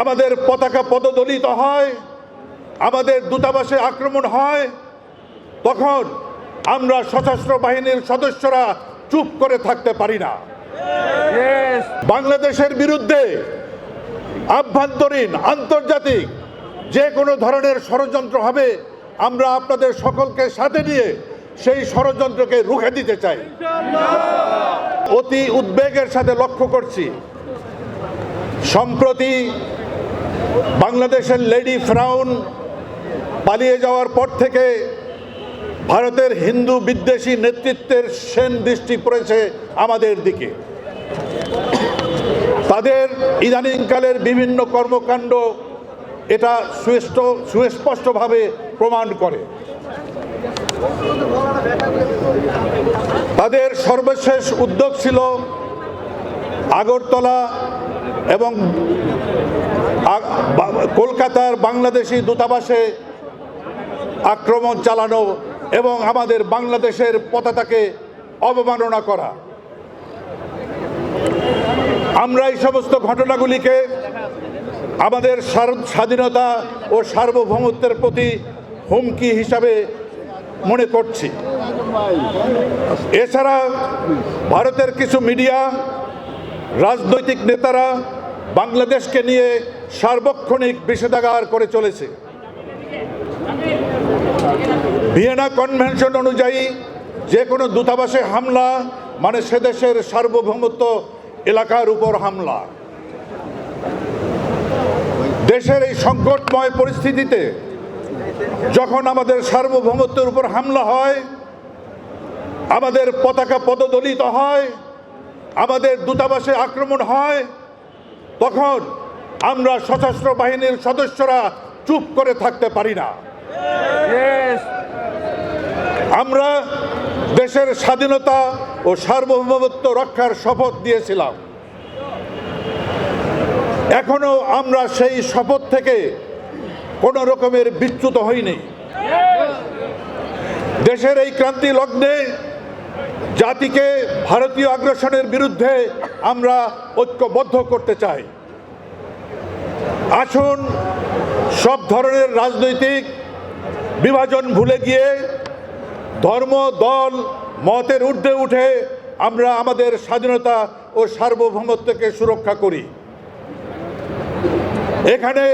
আমাদের পতাকা পদদলিত হয় আমাদের দূতাবাসে আক্রমণ হয় তখন আমরা সশস্ত্র বাহিনীর সদস্যরা চুপ করে থাকতে পারি না। বাংলাদেশের বিরুদ্ধে আভ্যন্তরীণ আন্তর্জাতিক যে কোনো ধরনের ষড়যন্ত্র হবে আমরা আপনাদের সকলকে সাথে নিয়ে সেই ষড়যন্ত্রকে রুখে দিতে চাই। অতি উদ্বেগের সাথে লক্ষ্য করছি সম্প্রতি বাংলাদেশের লেডি ফ্রাউন পালিয়ে যাওয়ার পর থেকে ভারতের হিন্দু বিদ্বেষী নেতৃত্বের সেন দৃষ্টি পড়েছে আমাদের দিকে। তাদের ইদানিংকালের বিভিন্ন কর্মকাণ্ড এটা সুস্পষ্ট সুস্পষ্টভাবে প্রমাণ করে। তাদের সর্বশেষ উদ্যোগ ছিল আগরতলা এবং কলকাতার বাংলাদেশি দূতাবাসে আক্রমণ চালানো এবং আমাদের বাংলাদেশের পতাকাকে অবমাননা করা। আমরা এই সমস্ত ঘটনাগুলিকে আমাদের স্বাধীনতা ও সার্বভৌমত্বের প্রতি হুমকি হিসাবে মনে করছি। এছাড়া ভারতের কিছু মিডিয়া, রাজনৈতিক নেতারা বাংলাদেশকে নিয়ে সার্বক্ষণিক বিষেধাগার করে চলেছে। ভিয়েনা কনভেনশন অনুযায়ী যে কোনো দূতাবাসে হামলা মানে সে দেশের সার্বভৌমত্ব এলাকার উপর হামলা। দেশের এই সংকটময় পরিস্থিতিতে যখন আমাদের সার্বভৌমত্বের উপর হামলা হয়, আমাদের পতাকা পদদলিত হয়, আমাদের দূতাবাসে আক্রমণ হয়, তখন আমরা সশস্ত্র বাহিনীর সদস্যরা চুপ করে থাকতে পারি না। আমরা দেশের স্বাধীনতা ও সার্বভৌমত্ব রক্ষার শপথ দিয়েছিলাম। এখনও আমরা সেই শপথ থেকে কোনো রকমের বিচ্যুত হইনি। দেশের এই ক্রান্তি লগ্নে জাতিকে ভারতীয় আগ্রাসনের বিরুদ্ধে আমরা ঐক্যবদ্ধ করতে চাই। আসুন, সব ধরনের রাজনৈতিক বিভাজন ভুলে গিয়ে ধর্ম, দল, মতের ঊর্ধ্বে উঠে আমরা আমাদের স্বাধীনতা ও সার্বভৌমত্বকে সুরক্ষা করি। এখানে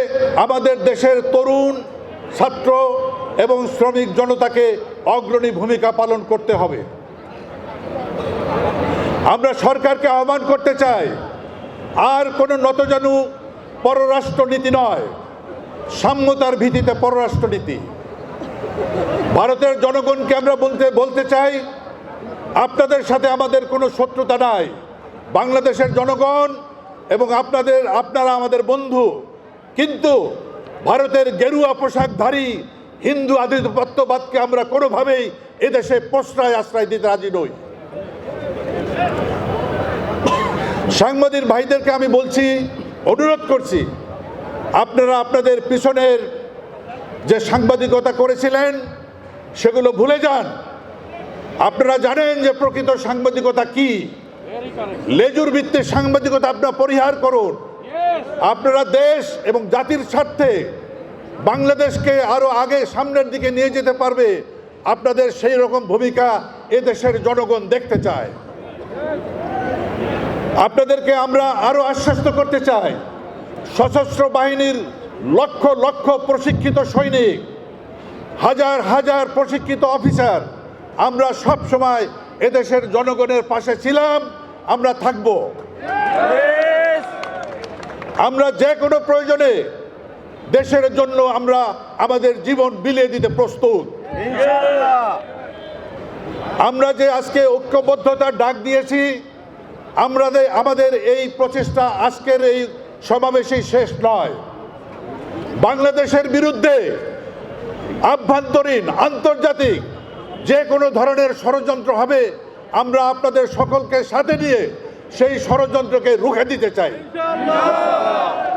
আমাদের দেশের তরুণ, ছাত্র এবং শ্রমিক জনতাকে অগ্রণী ভূমিকা পালন করতে হবে। আমরা সরকারকে আহ্বান করতে চাই, আর কোনো নতজানু পররাষ্ট্রনীতি নয়, সাম্যতার ভিত্তিতে পররাষ্ট্রনীতি। ভারতের জনগণকে আমরা বলতে বলতে চাই, আপনাদের সাথে আমাদের কোনো শত্রুতা নাই। বাংলাদেশের জনগণ এবং আপনাদের, আপনারা আমাদের বন্ধু। কিন্তু ভারতের গেরুয়া পোশাকধারী হিন্দু আধিপত্যবাদকে আমরা কোনোভাবেই এদেশে প্রশ্রয়, আশ্রয় দিতে রাজি নই। সাংবাদিক ভাইদেরকে আমি বলছি অনুরোধ করছি, আপনারা আপনাদের পিছনের যে সাংবাদিকতা করেছিলেন, সেগুলো ভুলে যান। আপনারা জানেন যে প্রকৃত সাংবাদিকতা কি? লেজুর ভিত্তিক সাংবাদিকতা আপনারা পরিহার করুন। আপনারা দেশ এবং জাতির স্বার্থে বাংলাদেশকে আরও আগে সামনের দিকে নিয়ে যেতে পারবে, আপনাদের সেই রকম ভূমিকা এদেশের জনগণ দেখতে চায়। আপনাদেরকে আমরা আরও আশ্বস্ত করতে চাই। সশস্ত্র বাহিনীর লক্ষ লক্ষ প্রশিক্ষিত সৈনিক হাজার হাজার প্রশিক্ষিত অফিসার আমরা সব সময় এদেশের জনগণের পাশে ছিলাম আমরা থাকব। আমরা যে কোনো প্রয়োজনে দেশের জন্য আমরা আমাদের জীবন বিলিয়ে দিতে প্রস্তুত। আমরা যে আজকে ঐক্যবদ্ধতার ডাক দিয়েছি আমরা আমাদের এই প্রচেষ্টা আজকের এই সমাবেশেই শেষ নয়। বাংলাদেশের বিরুদ্ধে আভ্যন্তরীণ, আন্তর্জাতিক যে কোনো ধরনের ষড়যন্ত্র হবে, আমরা আপনাদের সকলকে সাথে নিয়ে সেই ষড়যন্ত্রকে রুখে দিতে চাই।